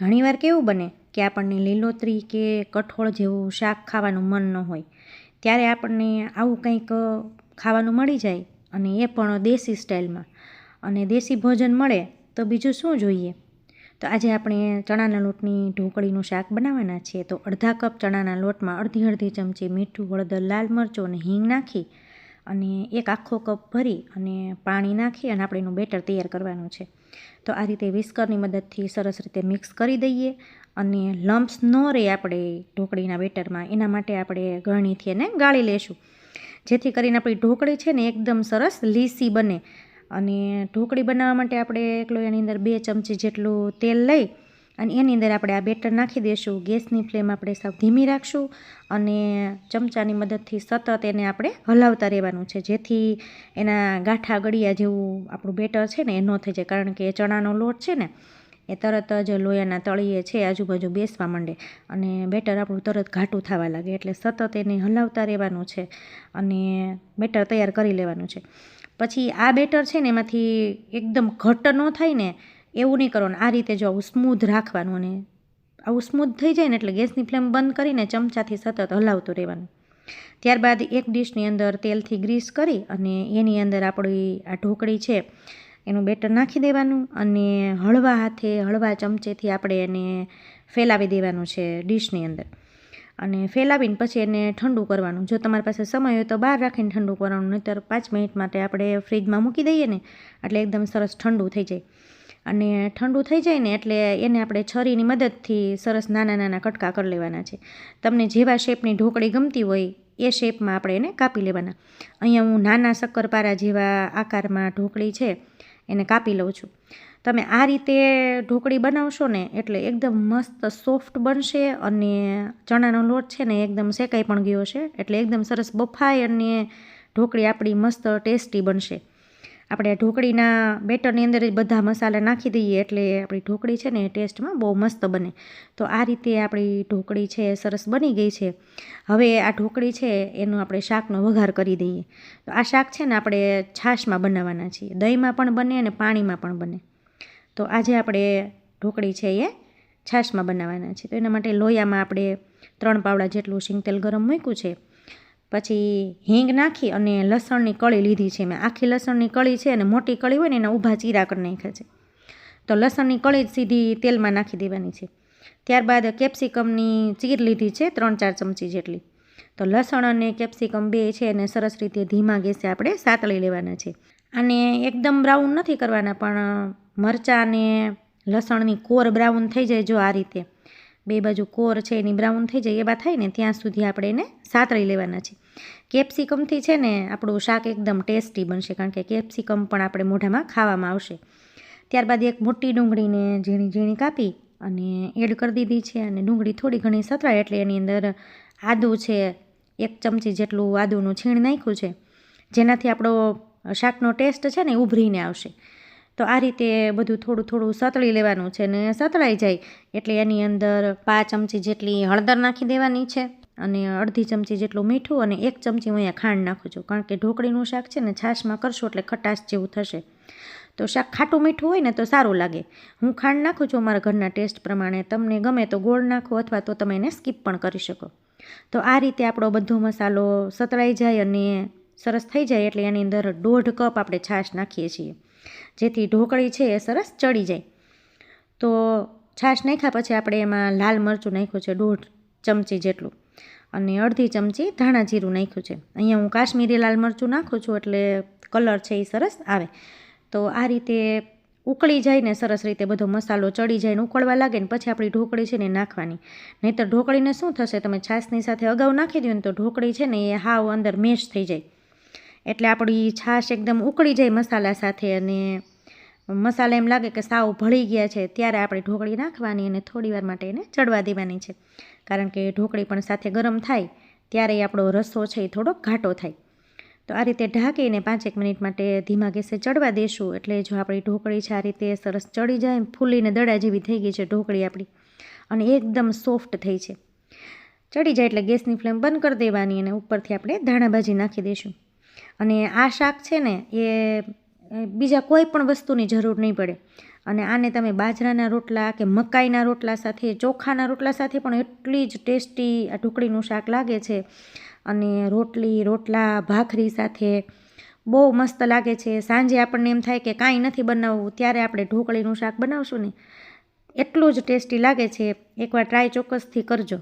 ઘણીવાર કેવું બને કે આપણને લીલોતરી કે કઠોળ જેવું શાક ખાવાનું મન ન હોય. ત્યારે આપણને આવું કંઈક ખાવાનું મળી જાય અને એ પણ દેશી સ્ટાઇલમાં. અને દેશી ભોજન મળે તો બીજું શું જોઈએ? તો આજે આપણે ચણાના લોટની ઢોકળીનું શાક બનાવવાના છીએ તો અડધા કપ ચણાના લોટમાં અડધી અડધી ચમચી મીઠું, હળદર, લાલ મરચું અને હિંગ નાખી અને એક આખો કપ ભરી અને પાણી નાખી અને આપણે એનું બેટર તૈયાર કરવાનું છે. તો આ રીતે વિસ્કરની મદદથી સરસ રીતે મિક્સ કરી દઈએ અને લમ્પ્સ ન રહે આપણે ઢોકળીના બેટરમાં, એના માટે આપણે ગળણીથી એને ગાળી લેશું. જેથી કરીને આપણી ઢોકળી છે ને એકદમ સરસ લીસી બને. અને ઢોકળી બનાવવા માટે આપણે એકલો એની અંદર બે ચમચી જેટલું તેલ લઈ અને એની અંદર આપણે આ બેટર નાખી દઈશું ગેસની ફ્લેમ આપણે સાવ ધીમી રાખશું અને ચમચાની મદદથી સતત એને આપણે હલાવતા રહેવાનું છે. જેથી એના ગાંઠા ગળિયા જેવું આપણું બેટર છે ને એ ન થઈ જાય. કારણ કે ચણાનો લોટ છે ને, એ તરત જ લોયાના તળિયે છે, આજુબાજુ બેસવા માંડે. અને બેટર આપણું તરત ઘાટું થવા લાગે. એટલે સતત એને હલાવતા રહેવાનું છે અને બેટર તૈયાર કરી લેવાનું છે. પછી આ બેટર છે ને એમાંથી એકદમ ઘટ ન થાય ને એવું નહીં કરવાનું આ રીતે જો આવું સ્મૂધ રાખવાનું અને આવું સ્મૂધ થઈ જાય ને એટલે ગેસની ફ્લેમ બંધ કરીને ચમચાથી સતત હલાવતું રહેવાનું. ત્યારબાદ એક ડીશની અંદર તેલથી ગ્રીસ કરી અને એની અંદર આપણી આ ઢોકળી છે, એનું બેટર નાખી દેવાનું અને હળવા હાથે, હળવા ચમચેથી આપણે એને ફેલાવી દેવાનું છે ડીશની અંદર. અને ફેલાવીને પછી એને ઠંડુ કરવાનું. જો તમારી પાસે સમય હોય તો બહાર રાખીને ઠંડુ કરવાનું, નહીંતર પાંચ મિનિટ માટે આપણે ફ્રીજમાં મૂકી દઈએ ને, એટલે એકદમ સરસ ઠંડુ થઈ જાય. અને ઠંડુ થઈ જાય ને એટલે એને આપણે છરીની મદદથી સરસ નાના નાના કટકા કરી લેવાના છે. તમને જેવા શેપની ઢોકળી ગમતી હોય એ શેપમાં આપણે એને કાપી લેવાના. અહીંયા હું નાના શક્કરપારા જેવા આકારમાં ઢોકળી છે એને કાપી લઉં છું. તમે આ રીતે ઢોકળી બનાવશો ને એટલે એકદમ મસ્ત સોફ્ટ બનશે અને ચણાનો લોટ છે ને એકદમ શેકાઈ પણ ગયો છે એટલે એકદમ સરસ બફાય અને ઢોકળી આપણી મસ્ત ટેસ્ટી બનશે. આપણે ઢોકળીના બેટરની અંદર જ બધા મસાલા નાખી દઈએ એટલે આપણી ઢોકળી છે ને ટેસ્ટમાં બહુ મસ્ત બને. તો આ રીતે આપણી ઢોકળી છે સરસ બની ગઈ છે. હવે આ ઢોકળી છે એનું આપણે શાકનો વઘાર કરી દઈએ. તો આ શાક છે ને આપણે છાશમાં બનાવવાના છીએ. દહીંમાં પણ બને અને પાણીમાં પણ બને. તો આજે આપણે ઢોકળી છે એ છાશમાં બનાવવાના છે તો એના માટે લોયામાં આપણે ત્રણ પાવડા જેટલું શીંગતેલ ગરમ મૂક્યું છે. પછી હિંગ નાખી અને લસણની કળી લીધી છે. મેં આખી લસણની કળી છે અને મોટી કળી હોય ને એના ઊભા ચીરા કરી નાખ્યા છે. તો લસણની કળી જ સીધી તેલમાં નાખી દેવાની છે. ત્યારબાદ કેપ્સિકમની ચીર લીધી છે, ત્રણ ચાર ચમચી જેટલી. તો લસણ અને કેપ્સિકમ બે છે એને સરસ રીતે ધીમા ગેસે આપણે સાતળી લેવાના છે. અને એકદમ બ્રાઉન નથી કરવાના, પણ મરચાં અને લસણની કોર બ્રાઉન થઈ જાય જો આ રીતે. બે બાજુ કોર છે, એની બ્રાઉન થઈ જાય એવા થાય ને ત્યાં સુધી આપણે એને સાતળી લેવાના છે. કેપ્સિકમથી છે ને આપણું શાક એકદમ ટેસ્ટી બનશે, કારણ કે કેપ્સિકમ પણ આપણે મોઢામાં ખાવામાં આવશે. ત્યારબાદ એક મોટી ડુંગળીને ઝીણી ઝીણી કાપી અને એડ કરી દીધી છે અને ડુંગળી થોડી ઘણી સતરાય એટલે એની અંદર આદું છે, એક ચમચી જેટલું આદુનું છીણ નાખ્યું છે, જેનાથી આપણો શાકનો ટેસ્ટ છે ને ઉભરીને આવશે. તો આ રીતે બધું થોડું થોડું સતળી લેવાનું છે ને સતળાઈ જાય એટલે એની અંદર પાંચ ચમચી જેટલી હળદર નાખી દેવાની છે અને અડધી ચમચી જેટલું મીઠું અને એક ચમચી હું અહીંયા ખાંડ નાખું છું. કારણ કે ઢોકળીનું શાક છે ને છાશમાં કરશો એટલે ખટાશ જેવું થશે. તો શાક ખાટું મીઠું હોય ને તો સારું લાગે. હું ખાંડ નાખું છું અમારા ઘરના ટેસ્ટ પ્રમાણે. તમને ગમે તો ગોળ નાખો અથવા તો તમે એને સ્કીપ પણ કરી શકો. તો આ રીતે આપણો બધો મસાલો સતળાઈ જાય અને સરસ થઈ જાય એટલે એની અંદર દોઢ કપ આપણે છાશ નાખીએ છીએ. જેથી ઢોકળી છે એ સરસ ચડી જાય. તો છાશ નાખ્યા પછી આપણે એમાં લાલ મરચું નાખ્યું છે, દોઢ ચમચી જેટલું. અને અડધી ચમચી ધાણા જીરું નાખ્યું છે. અહીંયા હું કાશ્મીરી લાલ મરચું નાખું છું એટલે કલર છે એ સરસ આવે. તો આ રીતે ઉકળી જાય ને સરસ રીતે બધો મસાલો ચડી જાય ને ઉકળવા લાગે ને પછી આપણી ઢોકળી છે ને નાખવાની. નહીંતર ઢોકળીને શું થશે? તમે છાશની સાથે અગાઉ નાખી દો ને તો ઢોકળી છે ને એ હાવ અંદર મેશ થઈ જાય. એટલે આપણી છાશ એકદમ ઉકળી જાય મસાલા સાથે અને મસાલા એમ લાગે કે સાવ ભળી ગયા છે, ત્યારે આપણે ઢોકળી નાખવાની અને થોડીવાર માટે એને ચડવા દેવાની છે. કારણ કે ઢોકળી પણ સાથે ગરમ થાય, ત્યારે આપણો રસો છે એ થોડોક ઘાટો થાય. તો આ રીતે ઢાંકીને પાંચેક મિનિટ માટે ધીમા ગેસે ચડવા દેશું, એટલે જો આપણી ઢોકળી છે આ રીતે સરસ ચડી જાય ફૂલીને દડા જેવી થઈ ગઈ છે ઢોકળી આપણી, અને એકદમ સોફ્ટ થઈ છે. ચડી જાય એટલે ગેસની ફ્લેમ બંધ કરી દેવાની અને ઉપરથી આપણે ધાણાભાજી નાખી દઈશું અને આ શાક છે ને એ બીજા કોઈ પણ વસ્તુની જરૂર નહીં પડે. અને આને તમે બાજરાના રોટલા કે મકાઈના રોટલા સાથે, ચોખાના રોટલા સાથે પણ એટલી જ ટેસ્ટી આ ઢોકળીનું શાક લાગે છે. અને રોટલી, રોટલા, ભાખરી સાથે બહુ મસ્ત લાગે છે. સાંજે આપણને એમ થાય કે કાંઈ નથી બનાવવું, ત્યારે આપણે ઢોકળીનું શાક બનાવશું ને. એટલું જ ટેસ્ટી લાગે છે. એકવાર ટ્રાય ચોક્કસથી કરજો.